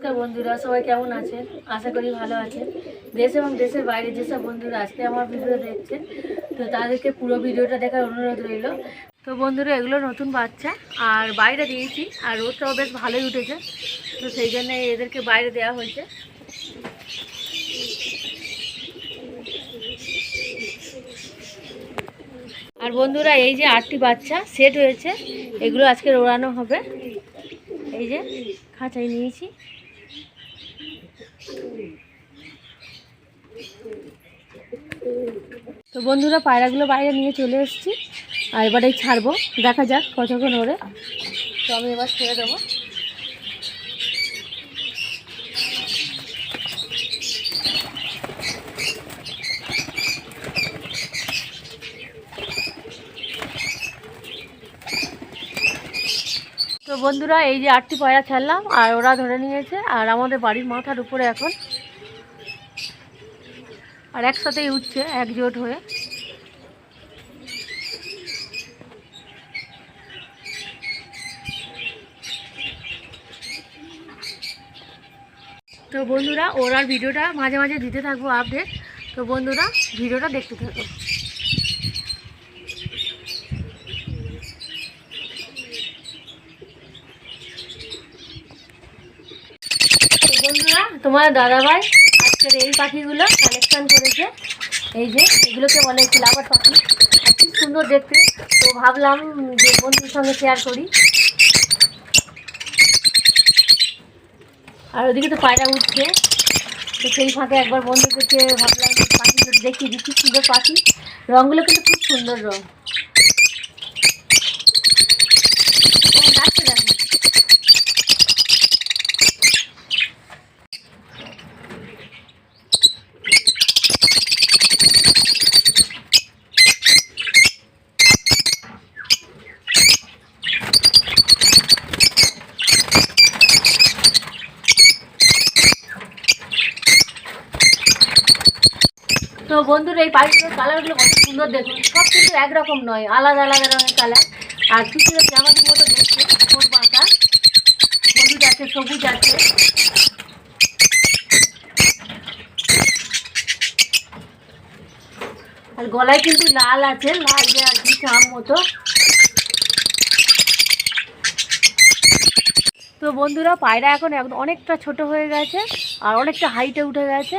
নমস্কার বন্ধুরা, সবাই কেমন আছেন? আশা করি ভালো আছেন। দেশ এবং দেশের বাইরে যেসব বন্ধুরা আজকে আমার ভিডিও দেখছেন, তো তাদেরকে পুরো ভিডিওটা দেখার অনুরোধ রইল। তো বন্ধুরা, এগুলো নতুন বাচ্চা, আর বাইরে দিয়েছি, আর রোদটাও বেশ ভালোই উঠেছে। তো সেই জন্য এদেরকে বাইরে দেওয়া হয়েছে। আর বন্ধুরা, এই যে আটটি বাচ্চা সেট হয়েছে, এগুলো আজকে ওড়ানো হবে। এই যে খাঁচাই নিয়েছি। তো বন্ধুরা পায়রাগুলো বাইরে নিয়ে চলে এসেছি, আর এবারে ছাড়বো। দেখা যাক কতক্ষণ ওরে। তো আমি এবার ছেড়ে দেবো। তো বন্ধুরা, এই যে আটটি পায়রা ছাড়লাম, আর ওরা ধরে নিয়েছে, আর আমাদের বাড়ির মাথার উপরে এখন। আর একসাথেই উঠছে, একজোট হয়ে। তো বন্ধুরা ওরার ভিডিওটা মাঝে মাঝে দিতে থাকব আপডেট তো বন্ধুরা, ভিডিওটা দেখতে থাকো। তো বন্ধুরা, তোমার দাদাভাই আজকের এই পাখিগুলো কালেকশন করেছে। এই যে, এগুলোকে বলে ফ্লাওয়ার পাখি। আর কি সুন্দর দেখতে। তো ভাবলাম যে বন্ধুর সঙ্গে শেয়ার করি। আর ওদিকে তো পায়রা উঠছে। তো সেই ফাঁকে একবার বন্ধুদেরকে ভাবলাম পাখিগুলো দেখিয়ে দিচ্ছি সুন্দর পাখি রঙগুলো কিন্তু খুব সুন্দর রঙ দেখো। তো বন্ধুরা এই পাখিগুলোর কালারগুলো কত সুন্দর দেখুন। সব কিন্তু একরকম নয়, আলাদা আলাদা রঙের কালার। আর কিছু জামাটির মতো দেখছে ছোট পাতা, হলুদ আছে, সবুজ আছে। আর গলায় কিন্তু লাল আছে, লাল যে আর কি চাম মতো। তো বন্ধুরা, পায়রা এখন অনেকটা ছোট হয়ে গেছে, আর অনেকটা হাইটে উঠে গেছে।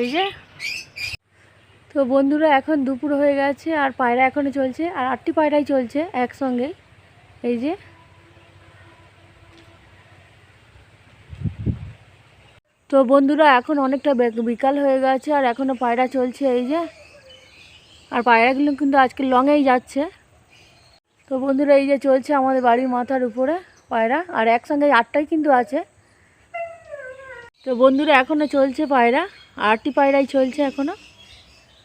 এই যে তো বন্ধুরা এখন দুপুর হয়ে গেছে আর পায়রা এখনও চলছে, আর আটটি পায়রাই চলছে একসঙ্গে। এই যে। তো বন্ধুরা এখন অনেকটা বিকাল হয়ে গেছে আর এখনও পায়রা চলছে, এই যে। আর পায়রাগুলো কিন্তু আজকে লংয়েই যাচ্ছে। তো বন্ধুরা এই যে চলছে আমাদের বাড়ির মাথার উপরে পায়রা, আর একসঙ্গে আটটাই কিন্তু আছে। তো বন্ধুরা এখনও চলছে পায়রা আটটি পায়রাই চলছে এখনও।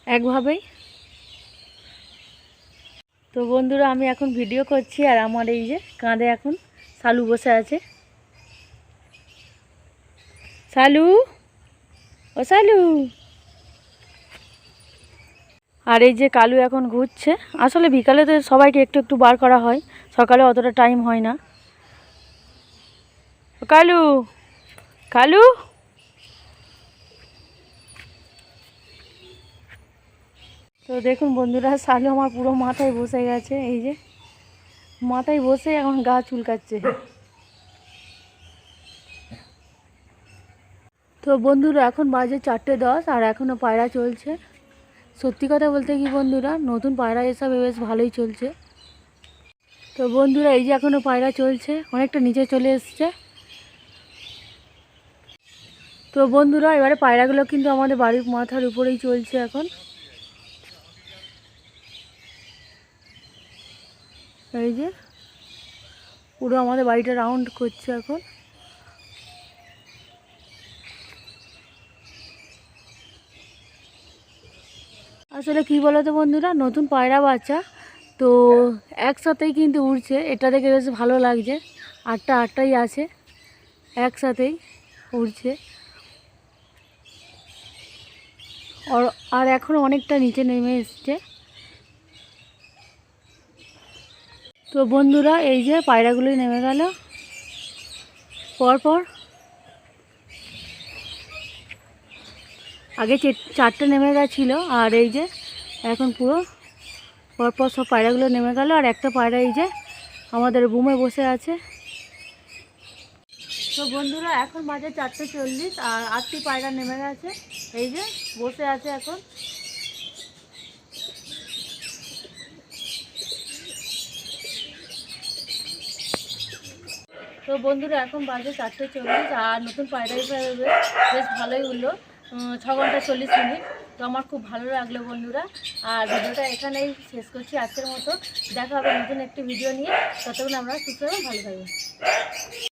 একভাবেই। তো বন্ধুরা, আমি এখন ভিডিও করছি আর আমার এই যে কাঁধে এখন সালু বসে আছে। সালু? ও শালু আর এই যে কালু এখন ঘুরছে। আসলে বিকালে তো সবাইকে একটু একটু বার করা হয়। সকালে অতটা টাইম হয় না। কালু? কালু? তো দেখুন বন্ধুরা, শালু আমার পুরো মাথায় বসে গেছে, এই যে মাথায় বসে এখন গা চুলকাচ্ছে। তো বন্ধুরা, এখন বাজে চারটে দশ আর এখনও পায়রা চলছে। সত্যি কথা বলতে কি বন্ধুরা, নতুন পায়রা এসব বেশ ভালোই চলছে। তো বন্ধুরা, এই যে এখনও পায়রা চলছে, অনেকটা নিচে চলে এসছে। তো বন্ধুরা, এবারে পায়রাগুলো কিন্তু আমাদের বাড়ির মাথার উপরেই চলছে এখন। এই যে, পুরো আমাদের বাড়িটা রাউন্ড করছে এখন। আসলে কি বলো তো বন্ধুরা, নতুন পায়রা বাচ্চা, তো একসাথেই কিন্তু উড়ছে। এটা দেখে বেশ ভালো লাগছে। আটটা আটটাই আছে, একসাথেই উড়ছে। আর- আর এখন অনেকটা নিচে নেমে এসছে। তো বন্ধুরা, এই যে পায়রাগুলি নেমে গেল। পরপর আগে চারটে নেমে গেছিল, আর এই যে এখন পুরো পরপর সব পায়রাগুলো নেমে গেল, আর একটা পায়রা এই যে আমাদের বুমে বসে আছে। তো বন্ধুরা, এখন বাজে চারটে চল্লিশ, আর আটটি পায়রা নেমে গেছে, এই যে বসে আছে এখন। তো বন্ধুরা, এখন বাজে চারটে চল্লিশ আর নতুন পায়রা হিসাবে বেশ ভালোই উঠল ছ ঘণ্টা চল্লিশ মিনিট। তো আমার খুব ভালো লাগল বন্ধুরা। আর ভিডিওটা এখানেই শেষ করছি আজকের মতো। দেখা হবে নতুন একটি ভিডিও নিয়ে। ততক্ষণ আমরা সুস্থ ভালো থাকবেন।